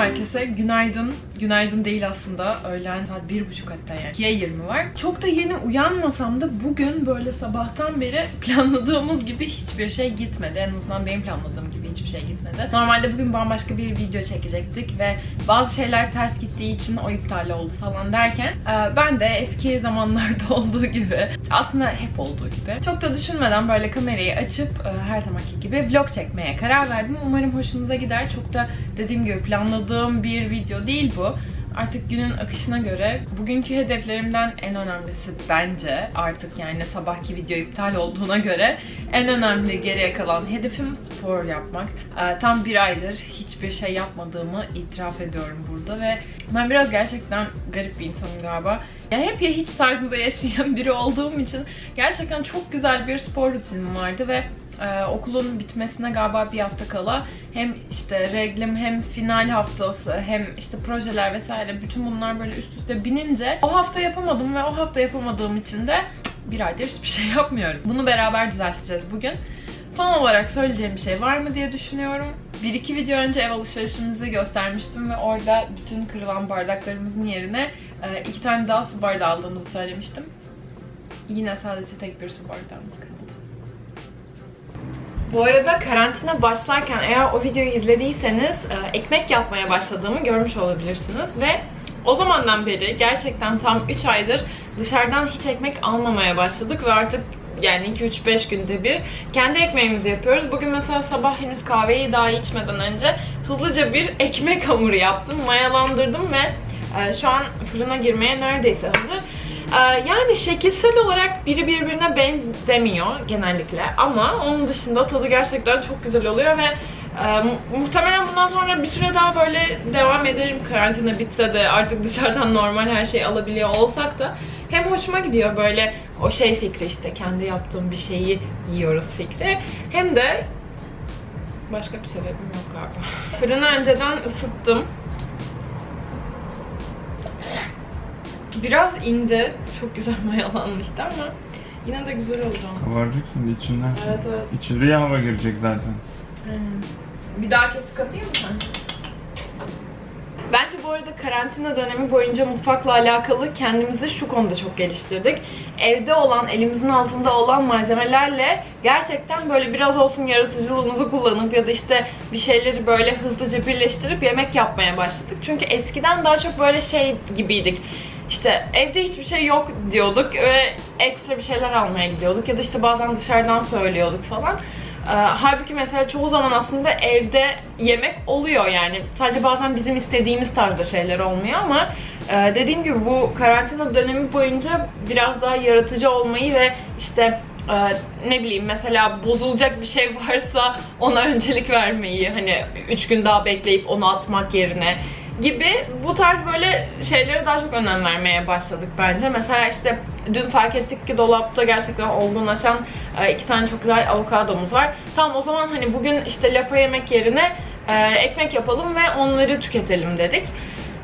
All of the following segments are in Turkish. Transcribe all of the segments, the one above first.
herkese. Günaydın. Günaydın değil aslında. Öğlen saat bir buçuk hatta yani. 2'ye 20 var. Çok da yeni uyanmasam da bugün böyle sabahtan beri planladığımız gibi hiçbir şey gitmedi. En azından benim planladığım gibi hiçbir şey gitmedi. Normalde bugün bambaşka bir video çekecektik ve bazı şeyler ters gittiği için o iptal oldu falan derken e, ben de eski zamanlarda olduğu gibi aslında hep olduğu gibi çok da düşünmeden böyle kamerayı açıp e, her zamanki gibi vlog çekmeye karar verdim. Umarım hoşunuza gider. Çok da dediğim gibi planladığım bir video değil bu. Artık günün akışına göre bugünkü hedeflerimden en önemlisi bence artık yani sabahki video iptal olduğuna göre en önemli geriye kalan hedefim spor yapmak. Ee, tam bir aydır hiçbir şey yapmadığımı itiraf ediyorum burada ve ben biraz gerçekten garip bir insanım galiba. Ya hep ya hiç tarzında yaşayan biri olduğum için gerçekten çok güzel bir spor rutinim vardı ve ee, okulun bitmesine galiba bir hafta kala hem işte reglim hem final haftası hem işte projeler vesaire bütün bunlar böyle üst üste binince o hafta yapamadım ve o hafta yapamadığım için de bir aydır hiçbir şey yapmıyorum. Bunu beraber düzelteceğiz bugün. Son olarak söyleyeceğim bir şey var mı diye düşünüyorum. Bir iki video önce ev alışverişimizi göstermiştim ve orada bütün kırılan bardaklarımızın yerine e, iki tane daha su bardağı aldığımızı söylemiştim. Yine sadece tek bir su bardağımız kaldı. Bu arada karantina başlarken eğer o videoyu izlediyseniz e, ekmek yapmaya başladığımı görmüş olabilirsiniz ve o zamandan beri gerçekten tam 3 aydır dışarıdan hiç ekmek almamaya başladık ve artık yani 2-3-5 günde bir kendi ekmeğimizi yapıyoruz. Bugün mesela sabah henüz kahveyi daha içmeden önce hızlıca bir ekmek hamuru yaptım, mayalandırdım ve e, şu an fırına girmeye neredeyse hazır. Ee, Yani şekilsel olarak biri birbirine benzemiyor genellikle ama onun dışında tadı gerçekten çok güzel oluyor ve e, mu- muhtemelen bundan sonra bir süre daha böyle devam ederim karantina bitse de artık dışarıdan normal her şeyi alabiliyor olsak da hem hoşuma gidiyor böyle o şey fikri işte kendi yaptığım bir şeyi yiyoruz fikri hem de başka bir sebebim yok galiba. Fırını önceden ısıttım. Biraz indi. Çok güzel mayalanmıştı ama yine de güzel oldu. Kabaracak şimdi içinden. Evet evet. İçeriye hava girecek zaten. Bir daha kesik atayım mı? Bence bu arada karantina dönemi boyunca mutfakla alakalı kendimizi şu konuda çok geliştirdik. Evde olan, elimizin altında olan malzemelerle gerçekten böyle biraz olsun yaratıcılığımızı kullanıp ya da işte bir şeyleri böyle hızlıca birleştirip yemek yapmaya başladık. Çünkü eskiden daha çok böyle şey gibiydik. İşte evde hiçbir şey yok diyorduk ve ekstra bir şeyler almaya gidiyorduk ya da işte bazen dışarıdan söylüyorduk falan. Ee, halbuki mesela çoğu zaman aslında evde yemek oluyor yani. Sadece bazen bizim istediğimiz tarzda şeyler olmuyor ama e, dediğim gibi bu karantina dönemi boyunca biraz daha yaratıcı olmayı ve işte e, ne bileyim mesela bozulacak bir şey varsa ona öncelik vermeyi hani 3 gün daha bekleyip onu atmak yerine gibi bu tarz böyle şeylere daha çok önem vermeye başladık bence. Mesela işte dün fark ettik ki dolapta gerçekten olgunlaşan e, iki tane çok güzel avokadomuz var. Tamam o zaman hani bugün işte lapa yemek yerine e, ekmek yapalım ve onları tüketelim dedik.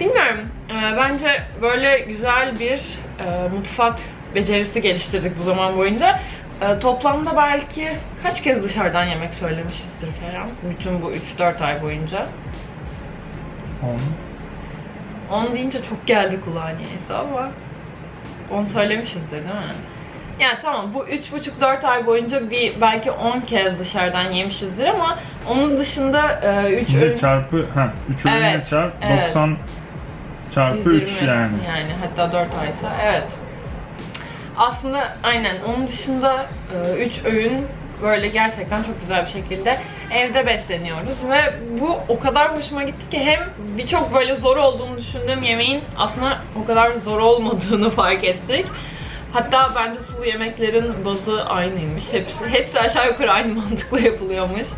Bilmiyorum. e, bence böyle güzel bir mutfak becerisi geliştirdik bu zaman boyunca. Toplamda belki kaç kez dışarıdan yemek söylemişizdir Kerem? Bütün bu 3-4 ay boyunca. 10. 10 deyince çok geldi kulağa niyeyse ama 10 söylemişizdir değil mi? Yani tamam bu 3,5-4 ay boyunca bir belki 10 kez dışarıdan yemişizdir ama onun dışında 3 Şimdi ürün çarpı, ha 3 ürünle Evet, çarp, evet. 90 çarpı 3 120 yani. Yani hatta 4 aysa evet. Aslında aynen onun dışında 3 öğün böyle gerçekten çok güzel bir şekilde evde besleniyoruz ve bu o kadar hoşuma gitti ki hem birçok böyle zor olduğunu düşündüğüm yemeğin aslında o kadar zor olmadığını fark ettik. Hatta bence sulu yemeklerin bazı aynıymış. Hepsi, hepsi aşağı yukarı aynı mantıkla yapılıyormuş.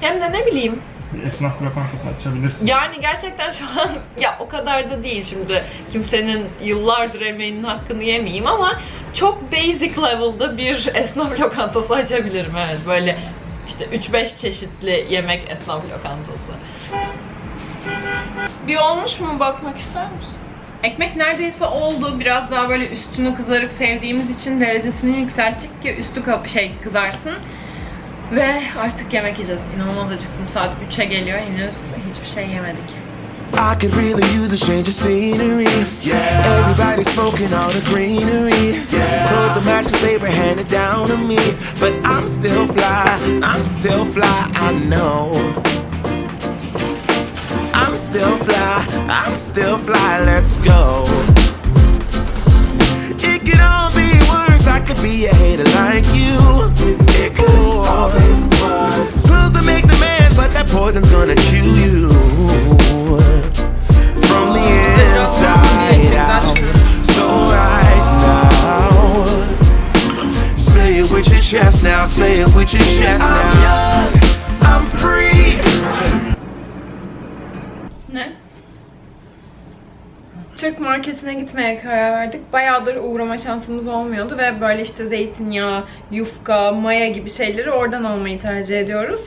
Hem de ne bileyim Bir esnaf lokantası açabilirsin. yani gerçekten şu an ya o kadar da değil şimdi kimsenin yıllardır emeğinin hakkını yemeyeyim ama çok basic level'da bir esnaf lokantası açabilirim evet böyle işte 3-5 çeşitli yemek esnaf lokantası. Bir olmuş mu bakmak ister misin? Ekmek neredeyse oldu. Biraz daha böyle üstünü kızarık sevdiğimiz için derecesini yükselttik ki üstü şey kızarsın. Ve artık yemek yiyeceğiz. İnanılmaz acıktım. Saat 3'e geliyor. Henüz hiçbir şey yemedik. I could really use a change of scenery. Yeah. Everybody smoking all the greenery. Yeah. Close the matches they were handed down to me. But I'm still fly, I'm still fly, I know. I'm still fly, I'm still fly, let's go. It could all be worse, I could be a hater like you. It could all be worse. Pills to make the man, but that poison's gonna kill you. With your chest now. I'm young, I'm free. Ne? Türk marketine gitmeye karar verdik. Bayağıdır uğrama şansımız olmuyordu ve böyle işte zeytinyağı, yufka, maya gibi şeyleri oradan almayı tercih ediyoruz.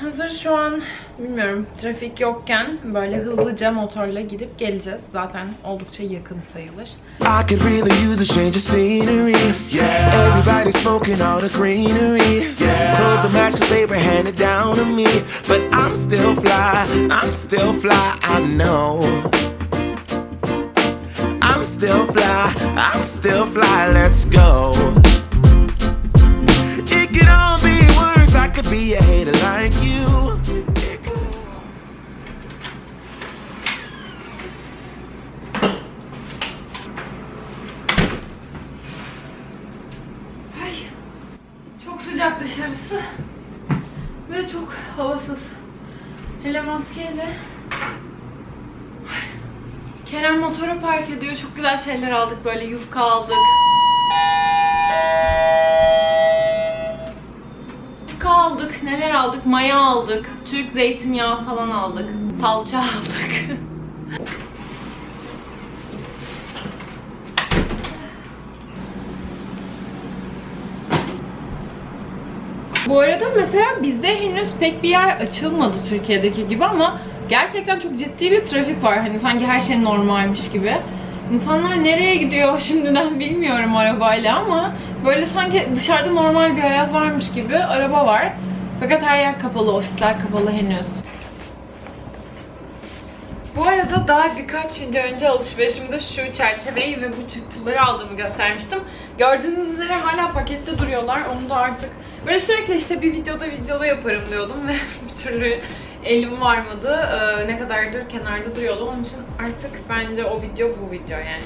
Hazır şu an bilmiyorum trafik yokken böyle hızlıca motorla gidip geleceğiz. Zaten oldukça yakın sayılır. I could really use a change of scenery. Havasız. Hele maskeyle. Kerem motoru park ediyor. Çok güzel şeyler aldık. Böyle yufka aldık. Yufka aldık. Neler aldık? Maya aldık. Türk zeytinyağı falan aldık. Salça aldık. Bu arada mesela bizde henüz pek bir yer açılmadı Türkiye'deki gibi ama gerçekten çok ciddi bir trafik var. Hani sanki her şey normalmiş gibi. İnsanlar nereye gidiyor şimdiden bilmiyorum arabayla ama böyle sanki dışarıda normal bir hayat varmış gibi araba var. Fakat her yer kapalı, ofisler kapalı henüz. Bu arada daha birkaç video önce alışverişimde şu çerçeveyi ve bu çıktıları aldığımı göstermiştim. Gördüğünüz üzere hala pakette duruyorlar. Onu da artık böyle sürekli işte bir videoda videoda yaparım diyordum ve bir türlü elim varmadı. Ee, ne kadardır kenarda duruyordu. Onun için artık bence o video bu video yani.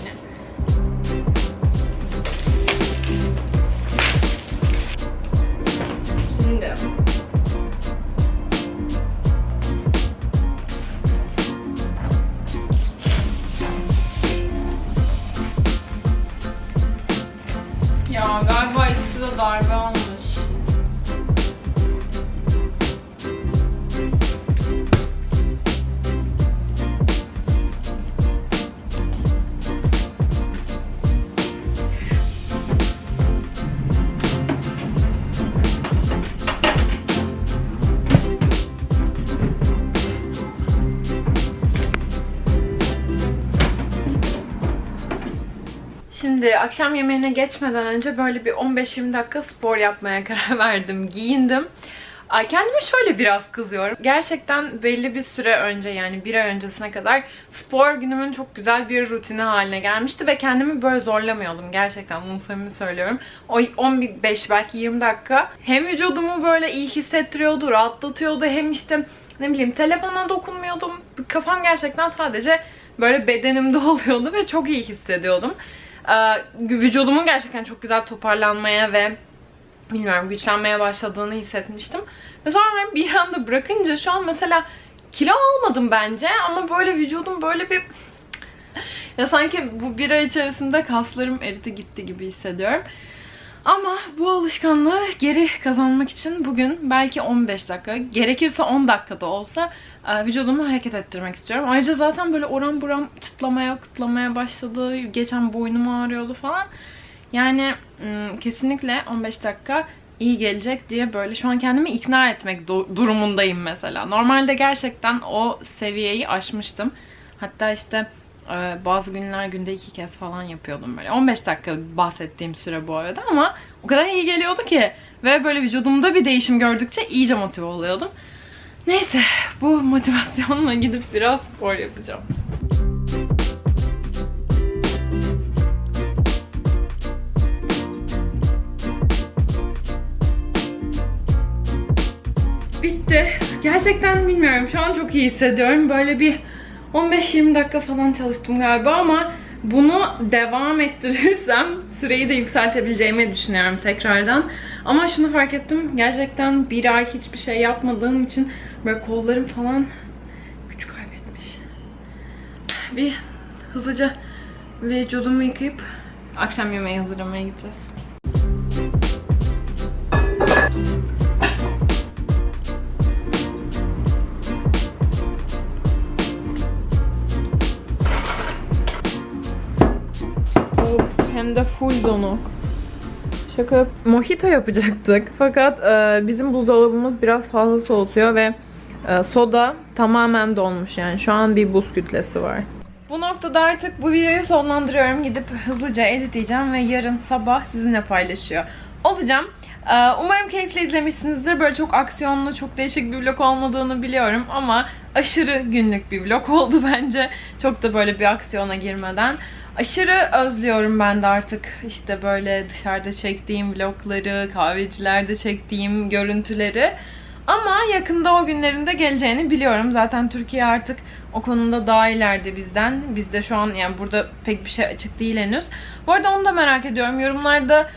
Akşam yemeğine geçmeden önce böyle bir 15-20 dakika spor yapmaya karar verdim. Giyindim. Kendime şöyle biraz kızıyorum. Gerçekten belli bir süre önce yani bir ay öncesine kadar spor günümün çok güzel bir rutini haline gelmişti ve kendimi böyle zorlamıyordum. Gerçekten bunu samimi söylüyorum. O 15 belki 20 dakika hem vücudumu böyle iyi hissettiriyordu, rahatlatıyordu hem işte ne bileyim telefona dokunmuyordum. Kafam gerçekten sadece böyle bedenimde oluyordu ve çok iyi hissediyordum. Ee, vücudumun gerçekten çok güzel toparlanmaya ve bilmiyorum güçlenmeye başladığını hissetmiştim. Ve sonra bir anda bırakınca şu an mesela kilo almadım bence ama böyle vücudum böyle bir ya sanki bu bir ay içerisinde kaslarım eridi gitti gibi hissediyorum. Ama bu alışkanlığı geri kazanmak için bugün belki 15 dakika, gerekirse 10 dakikada olsa e, vücudumu hareket ettirmek istiyorum. Ayrıca zaten böyle oram buram çıtlamaya, kıtlamaya başladı. Geçen boynum ağrıyordu falan. Yani kesinlikle 15 dakika iyi gelecek diye böyle şu an kendimi ikna etmek du- durumundayım mesela. Normalde gerçekten o seviyeyi aşmıştım. Hatta işte bazı günler günde iki kez falan yapıyordum böyle. 15 dakika bahsettiğim süre bu arada ama o kadar iyi geliyordu ki ve böyle vücudumda bir değişim gördükçe iyice motive oluyordum. Neyse bu motivasyonla gidip biraz spor yapacağım. Bitti. Gerçekten bilmiyorum. Şu an çok iyi hissediyorum. Böyle bir 15-20 dakika falan çalıştım galiba ama bunu devam ettirirsem süreyi de yükseltebileceğimi düşünüyorum tekrardan. Ama şunu fark ettim. Gerçekten bir ay hiçbir şey yapmadığım için böyle kollarım falan güç kaybetmiş. Bir hızlıca vücudumu yıkayıp akşam yemeği hazırlamaya gideceğiz. Hem de full donuk. Şaka Mojito yapacaktık. Fakat e, bizim buzdolabımız biraz fazla soğutuyor ve e, soda tamamen donmuş yani. Şu an bir buz kütlesi var. Bu noktada artık bu videoyu sonlandırıyorum. Gidip hızlıca editleyeceğim ve yarın sabah sizinle paylaşıyor olacağım. E, umarım keyifle izlemişsinizdir. Böyle çok aksiyonlu, çok değişik bir vlog olmadığını biliyorum ama aşırı günlük bir vlog oldu bence. Çok da böyle bir aksiyona girmeden. Aşırı özlüyorum ben de artık işte böyle dışarıda çektiğim vlogları, kahvecilerde çektiğim görüntüleri. Ama yakında o günlerin de geleceğini biliyorum. Zaten Türkiye artık o konuda daha ileride bizden. Bizde şu an yani burada pek bir şey açık değil henüz. Bu arada onu da merak ediyorum. Yorumlarda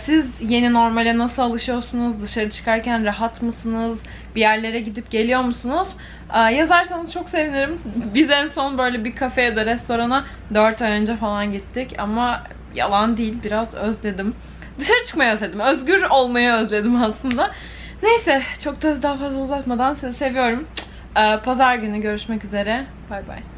siz yeni normale nasıl alışıyorsunuz? Dışarı çıkarken rahat mısınız? Bir yerlere gidip geliyor musunuz? E, yazarsanız çok sevinirim. Biz en son böyle bir kafeye ya da restorana 4 ay önce falan gittik. Ama yalan değil biraz özledim. Dışarı çıkmayı özledim. Özgür olmayı özledim aslında. Neyse çok da daha fazla uzatmadan sizi seviyorum. Ee, Pazar günü görüşmek üzere. Bay bay.